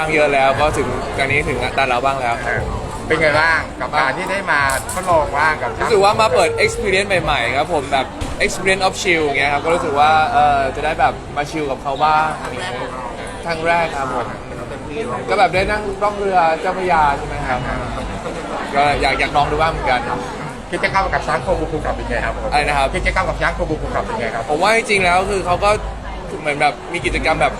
บ้างเยอะแล้วก็ถึงตอนนี้ถึงตาเราบ้างแล้วเออเป็นไงบ้างกับการที่ได้มาทดลองว่างกับรู้สึกว่ามาเปิด experience ใหม่ๆครับผมแบบ experience of chill อย่างเงี้ยครับก็รู้สึกว่าเออจะได้แบบมาชิลกับเขาบ้างอะไรเงี้ยครั้งแรกครับผมก็แบบได้นั่งร่องเรือเจ้าพระยาใช่ไหมครับก็อยากอยากลองดูบ้างเหมือนกันกิจกรรมกับช้างโคบูคูขับเป็นไงครับผมอะไรนะครับกิจกรรมกับช้างโคบูคูขับเป็นไงครับผมว่าจริงๆแล้วคือเขาก็เหมือนแบบมีกิจกรรมแบบ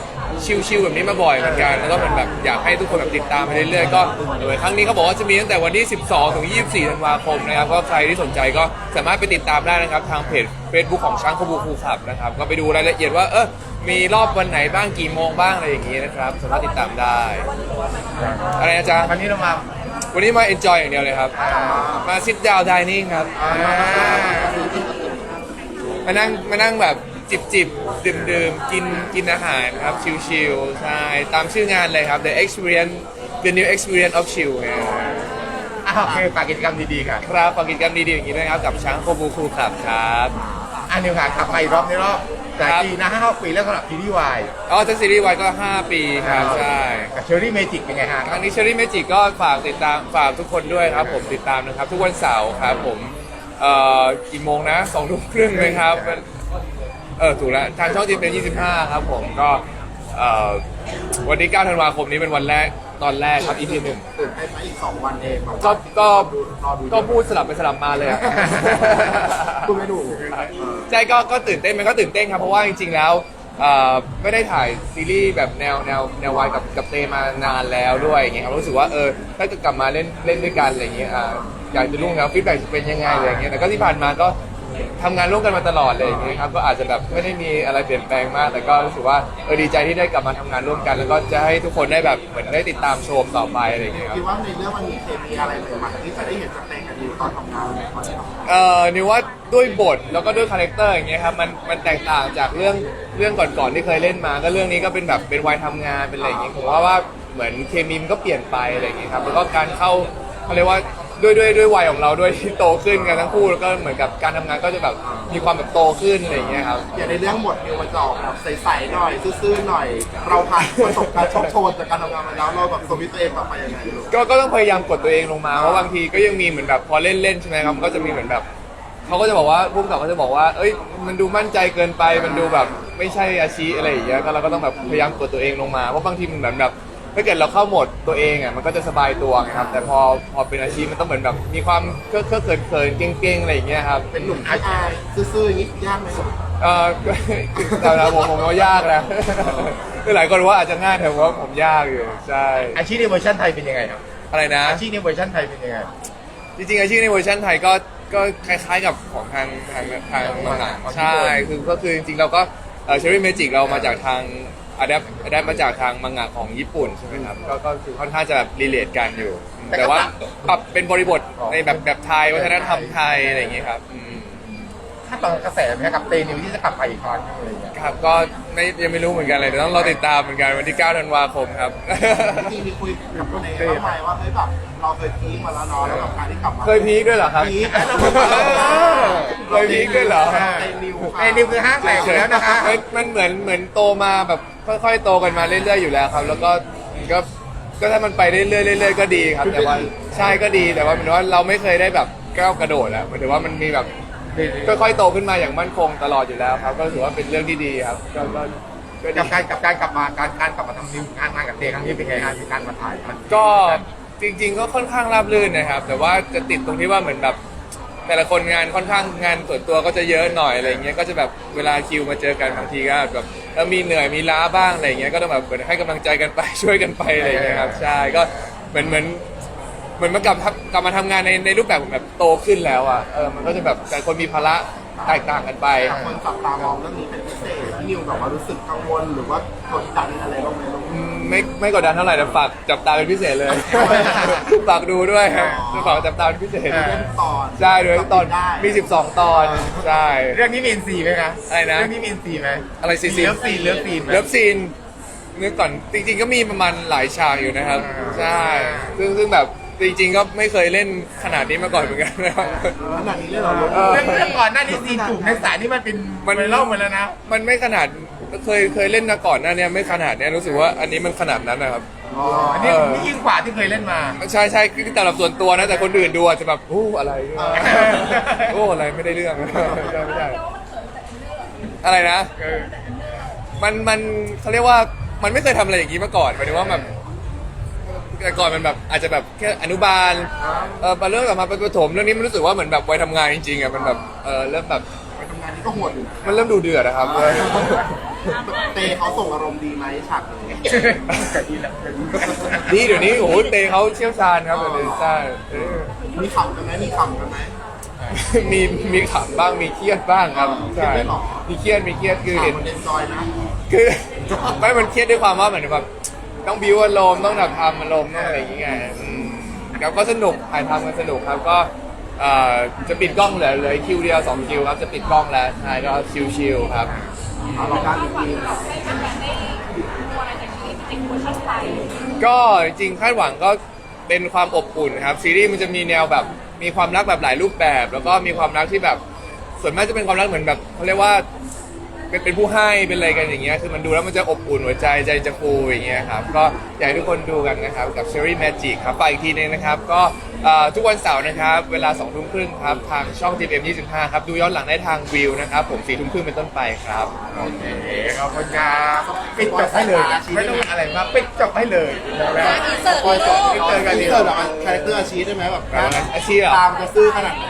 ชิลๆแบบนี้มาบ่อยเหมือนกันแล้วก็เหมือนแบบอยากให้ทุกคนแบบติดตามไปเรื่อยๆก็โดยครั้งนี้เขาบอกว่าจะมีตั้งแต่วันที่ 12 ถึง 24 ธันวาคมนะครับก็ใครที่สนใจก็สามารถไปติดตามได้นะครับทางเพจ Facebook ของช้างคบูคูขับนะครับก็ไปดูรายละเอียดว่าเออมีรอบวันไหนบ้างกี่โมงบ้างอะไรอย่างนี้นะครับสามารถติดตามได้อะไรนะจ๊ะวันนี้เรามาวันนี้มา enjoy อย่างเดียวเลยครับอ่ามา sit down dining ครับอ่ามานั่งมานั่งแบบ จิบจิบดื่มดื่มกินกินอาหารครับ ชิลๆใช่ ตามชื่องานเลยครับ The Experience The New Experience of Chill เนี่ยอ่าโอเคฝากกิจกรรมดีๆครับครับฝากกิจกรรมดีๆอย่างนี้ด้วยครับ กับช้างโคบูคูครับครับอันนี้ค่ะกลับมาอีกรอบในรอบหลายครับปีนะห้าปีแล้วสำหรับซีรีส์วายอ๋อทั้งซีรีส์วายก็ 5 ปีครับใช่กับเชอรี่เมจิกเป็นไงฮะครั้งนี้เชอรี่เมจิกก็ฝากติดตามฝากทุกคนด้วยครับ ผมติดตามนะครับ ทุกวันเสาร์ครับผมเอ่อกี่โมงนะสองทุ่มครึ่งไหมครับ เออถูกแล้วทางช่องจีเป็น 25 ครับผมก็เอ่อวันที่9ธันวาคมนี้เป็นวันแรกตอนแรกครับ EP หนึ่งตื่นเต้นไหมอีกสองวันเองแบบก็ก็รอดูก็พูดสลับไปสลับมาเลยอะ พูดไม่ถูกใช่ก็ก็ตื่นเต้นมันก็ตื่นเต้นครับ เพราะว่าจริงๆแล้วเอ่อไม่ได้ถ่ายซีรีส์แบบแนวแนวแนววายกับกับเตมานานแล้วด้วยอย่างเงี้ยครับรู้สึกว่าเออถ้าจะกลับมาเล่นเล่นด้วยกันอะไรเงี้ยอ่าอยากจะรู้ครับฟีดแบ็กจะเป็นยังไงอะไรเงี้ยแต่ก็ที่ผ่านมาก็ ทำงานร่วมกันมาตลอดเลยอย่างเงี้ยครับก็อาจจะแบบไม่ได้มีอะไรเปลี่ยนแปลงมาก แต่ก็รู้สึกว่าเออดีใจที่ได้กลับมาทำงานร่วมกัน แล้วก็จะให้ทุกคนได้แบบเหมือนได้ติดตามชมต่อไปอะไรอย่างเงี้ยครับ คิดว่าในเรื่องมันมีเคมีอะไรใหม่ๆที่จะได้เห็นจากเตงกับดิวตอนทำงานไหมตอนที่ทำงานเอ่อนิวว่าด้วยบทแล้วก็ด้วยคาแรคเตอร์อย่างเงี้ยครับมันมันแตกต่างจากเรื่องเรื่องก่อนๆที่เคยเล่นมา ก็เรื่องนี้ก็เป็นแบบเป็นวัยทำงานเป็นอะไรอย่างเงี้ยผมว่าว่าเหมือนเคมีมันก็เปลี่ยนไปอะไรอย่างเงี้ยครับแล้วก็การเข้าเขาเรียกว่า ด้วยด้วยด้วยวัยของเราด้วยที่โตขึ้นกันทั้งคู่แล้วก็เหมือนกับการทำงานก็จะแบบมีความแบบโตขึ้นอะไรอย่างเงี้ยครับ อย่างในเรื่องบทนิวมันจะออกแบบใสๆหน่อย ซื่อๆหน่อย เราผ่านประสบการณ์โชคโชนจากการทำงานมาแล้วเราแบบสวิตตัวเองกลับไปยังไงลูกก็ก็ต้องพยายามกดตัวเองลงมาเพราะบางทีก็ยังมีเหมือนแบบพอเล่นเล่นๆใช่ไหมครับมันก็จะมีเหมือนแบบเขาก็จะบอกว่าพุ่มกับก็จะบอกว่า เอ้ย มันดูมั่นใจเกินไป มันดูแบบไม่ใช่อาชีพอะไรอย่างเงี้ยก็เราก็ต้องแบบพยายามกดตัวเองลงมาเพราะบางทีมันเหมือนแบบ ถ้าเกิดเราเข้าโหมดตัวเองอะมันก็จะสบายตัวไงครับ แต่พอพอเป็นอาชีพมันต้องเหมือนแบบมีความเคอะเคอะเขินเขินเก่งเก่งๆอะไรอย่างเงี้ยครับเป็นหนุ่มอายๆซื่อๆอย่างนี้ยากไหมลูกเออแต่เราผมผมว่ายากนะคือหลายคนว่าอาจจะง่ายแต่ว่าผมยากอยู่ใช่อาชีพในเวอร์ชันไทยเป็นยังไงครับอะไรนะอาชีพในเวอร์ชันไทยเป็นยังไงจริงๆอาชีพในเวอร์ชันไทยก็ก็คล้ายๆกับของทางทางทางมังงะใช่คือก็คือจริงๆเราก็เชอรี่เมจิกเรามาจากทาง อะดับอะดับมาจากทางมังงะของญี่ปุ่นใช่ไหมครับก็ก็คือค่อนข้างจะแบบรีเลทกันอยู่ แต่ว่าปรับเป็นบริบทในแบบแบบไทยวัฒนธรรมไทยอะไรอย่างเงี้ยครับอืม ถ้าตอนกระแสไหมกับเตนิวที่จะกลับมาอีกครั้งหนึ่งอะไรอย่างเงี้ยครับก็ไม่ยังไม่รู้เหมือนกันเลยเดี๋ยวต้องรอติดตามเหมือนกันวันที่9ธันวาคมครับจริงๆมีคุยกับคนเองบ้างไหมว่าเฮ้ยแบบเราเคยพีคมาแล้วเนาะแล้วแบบการที่กลับมา เคยพีคด้วยเหรอครับพีคเคยพีคด้วยเหรอเตนิวเตนิวคือห้างแตกอยู่แล้วนะคะ มันมันเหมือนเหมือนโตมาแบบ ค่อยๆโตกันมาเรื่อยๆอยู่แล้วครับ แล้วก็ก็ก็ถ้ามันไปเรื่อยๆเรื่อยๆก็ดีครับ แต่ว่าใช่ก็ดีแต่ว่าเหมือนว่าเราไม่เคยได้แบบก้าวกระโดดอะหมายถึงว่ามันมีแบบค่อยๆโตขึ้นมาอย่างมั่นคงตลอดอยู่แล้วครับ ก็ถือว่าเป็นเรื่องที่ดีครับก็ก็ก็ดี กับการกับการกลับมาการการกลับมาทำนิวงานงานกับเตครั้งนี้เป็นไงฮะมีการมาถ่ายมันก็จริงๆก็ค่อนข้างราบรื่นนะครับ แต่ว่าจะติดตรงที่ว่าเหมือนแบบ แต่ละคนงานค่อนข้างงานส่วนตัวก็จะเยอะหน่อยอะไรเงี้ยก็จะแบบเวลาคิวมาเจอกันบางทีก็แบบแล้วมีเหนื่อยมีล้าบ้างอะไรเงี้ยก็ต้องแบบเหมือนให้กำลังใจกันไปช่วยกันไปอะไรเงี้ยครับใช่ก็เหมือนเหมือนเหมือนมากลับกลับมาทำงานในในรูปแบบแบบโตขึ้นแล้วอะเออมันก็จะแบบแต่คนมีภาระ แตกต่างกันไป คนจับตามองเรื่องนี้เป็นพิเศษพี่นิวแบบว่ารู้สึกกังวลหรือว่ากดดันอะไรบ้างไหมลูกอืมไม่ไม่กดดันเท่าไหร่แต่ฝากจับตาเป็นพิเศษเลย ฝากดูด้วยครับฝากจับตาเป็นพิเศษเล่นตอนใช่ด้วยตอนได้มี 12 ตอนใช่ เรื่องนี้มีเอ็นซีไหมคะอะไรนะ เรื่องนี้มีเอ็นซีไหมอะไรซีซีเลิฟซีนเลิฟซีนไหม เลิฟซีนนึกก่อนจริงๆก็มีประมาณหลายฉากอยู่นะครับ อ่า ใช่ ซึ่งซึ่งแบบ จริงๆก็ไม่เคยเล่นขนาดนี้มาก่อนเหมือนกันนะครับ ขนาดนี้เลยเหรอลูกเออ เรื่องเรื่องก่อนหน้านี้ซีนจูบในสายนี่มันเป็นมันไวรัลหมดแล้วนะมันไม่ขนาดเคยเคยเล่นมาก่อนหน้าเนี้ไม่ขนาดเนี้ยรู้สึกว่าอันนี้มันขนาดนั้นนะครับอ๋ออันนี้นี่ยิ่งกว่าที่เคยเล่นมา ใช่ใช่คือแต่ละส่วนตัวนะแต่คนอื่นดูอาจจะแบบโอ้อะไรเนี่ยโอ้อะไรไม่ได้เรื่อง ไม่ใช่ไม่ใช่อะไรนะเออมันมันเขาเรียกว่ามันไม่เคยทำอะไรอย่างนี้มาก่อนหมายถึงว่าแบบ แต่ก่อนมันแบบอาจจะแบบแค่อนุบาลเออมาเรื่องกลับมาเป็นประถมเรื่องนี้มันรู้สึกว่าเหมือนแบบวัยทำงานจริงๆอะมันแบบเออเริ่มแบบไปทำงานนี้ก็โหดอยู่นะมันเริ่มดูเดือดนะครับเออเตเขาส่งอารมณ์ดีไหมฉากนี้แต่ดีแล้วนี่เดี๋ยวนี้โอ้โหเตเขาเชี่ยวชาญครับเดี๋ยวนี้ใช่เออมีขำกันไหมมีขำกันไหม มีมีขำบ้างมีเครียดบ้างครับใช่เครียดด้วยเหรอ มีเครียดมีเครียดคือเห็น ขำมันเอนจอยนะ คือ ไม่มันเครียดด้วยความว่าเหมือนแบบ ต้องบิวอารมณ์ต้องแบบทำอารมณ์ต้องอะไรอย่างเงี้ยอืมครับก็สนุกถ่ายทำกันสนุกครับก็เอ่อจะปิดกล้องเหลือเหลยคิวเดียวสองคิวครับจะปิดกล้องแล้วใช่ก็ชิลๆครับ เอาละกันอีกทีก็จริงๆคาดหวังก็เป็นความอบอุ่นครับซีรีส์มันจะมีแนวแบบมีความรักแบบหลายรูปแบบ แล้วก็มีความรักที่แบบส่วนมากจะเป็นความรักเหมือนแบบเขาเรียกว่า เป็นเป็นผู้ให้เป็นอะไรกันอย่างเงี้ยคือมันดูแล้วมันจะอบอุ่นหัวใจใจจะฟูอย่างเงี้ยครับก็อยากให้ทุกคนดูกันนะครับกับ Cherry Magic ครับฝากอีกทีนึงนะครับ ก็เอ่อทุกวันเสาร์นะครับ เวลา2ทุ่มครึ่งครับ ทางช่อง GM 25 ครับ ดูย้อนหลังได้ทางวิวนะครับ ผม4ทุ่มครึ่งเป็นต้นไปครับ โอเคขอบคุณครับปิดจบให้เลย ไม่ต้องอะไรมากปิดจบให้เลยนะอินเสิร์ตคอยลูสอนกเตอร์กันนี่เตอร์แบบคาแรคเตอร์อาชีพได้ไหมแบบอาชีพเหรอ ตามจะซื่อขนาดไหน